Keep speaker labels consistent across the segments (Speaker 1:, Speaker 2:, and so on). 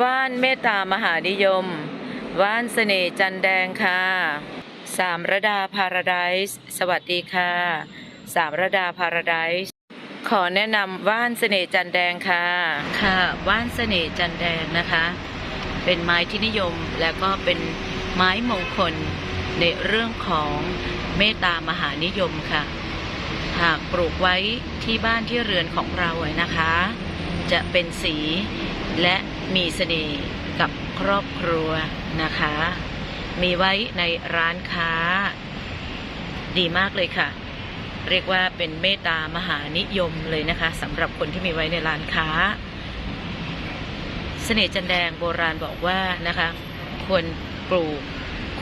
Speaker 1: ว่านเมตตามหานิยม ว่านเสน่ห์จันแดงค่ะ สามระดาพาราไดส์สวัสดีค่ะ สามระดาพาราไดส์ขอแนะนำว่านเสน่ห์จันแดงค่ะ ค่ะ ว่านเสน่ห์จันแดงนะคะ เป็นไม้ที่นิยมและก็เป็นไม้มงคลในเรื่องของเมตตามหานิยมค่ะ หากปลูกไว้ที่บ้านที่เรือนของเราไว้นะคะ จะเป็นสี และมีเสน่ห์กับครอบครัวนะคะ มีไว้ในร้านค้า ดีมากเลยค่ะ เรียกว่าเป็นเมตตามหานิยมเลยนะคะสำหรับคนที่มีไว้ในร้านค้า เสน่ห์จันแดงโบราณบอกว่านะคะควรปลูก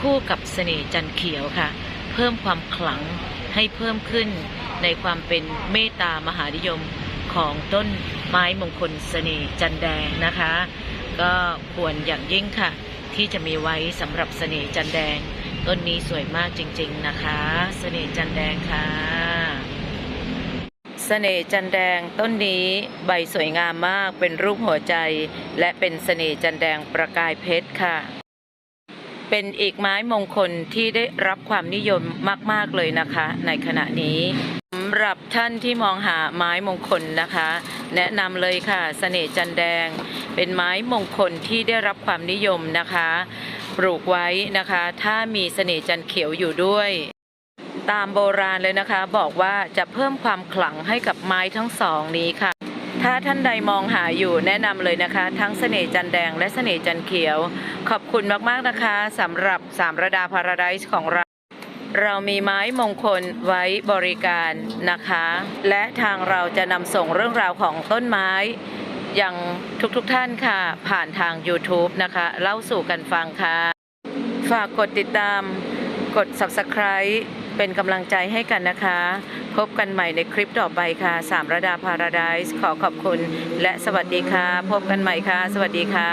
Speaker 1: คู่กับเสน่ห์จันเขียวค่ะ เพิ่มความขลังให้เพิ่มขึ้นในความเป็นเมตตามหานิยม ของต้นไม้มงคลเสน่ห์จันแดงนะคะ ก็ควรอย่างยิ่งค่ะ ที่จะมีไว้สำหรับเสน่ห์จันแดง ต้นนี้สวยมากจริง ๆนะคะเสน่ห์จันแดงค่ะเสน่ห์จันแดงต้นนี้ใบสวยงามมากเป็นรูปหัวใจ และเป็นเสน่ห์จันแดงประกายเพชรค่ะ เป็นอีกไม้มงคลที่ได้รับความนิยมมาก ๆ เลยนะคะ ในขณะนี้ำหรับท่านที่มองหาไม้มงคลนะคะ แนะนำเลยค่ะเสน่ห์จันแดง เป็นไม้มงคลที่ได้รับความนิยมนะคะ ปลูกไว้นะคะ ถ้ามีเสน่ห์จันเขียวอยู่ด้วย ตามโบราณเลยนะคะ บอกว่าจะเพิ่มความขลังให้กับไม้ทั้งสองนี้ค่ะถ้าท่านใดมองหาอยู่แนะนำเลยนะคะ ทั้งเสน่ห์จันแดงและเสน่ห์จันเขียว ขอบคุณมาก ๆ นะคะสำหรับสามระดาพาราไดซ์ของเรา เรามีไม้มงคลไว้บริการนะคะ และทางเราจะนำส่งเรื่องราวของต้นไม้อยังทุกๆทท่านค่ะ ผ่านทาง YouTube นะคะ เล่าสู่กันฟังค่ะ ฝากกดติดตาม กด Subscribe เป็นกำลังใจให้กันนะคะ พบกันใหม่ในคลิปต่อไปค่ะสามระดาพาราไดซ์ขอขอบคุณ และสวัสดีค่ะ พบกันใหม่ค่ะ สวัสดีค่ะ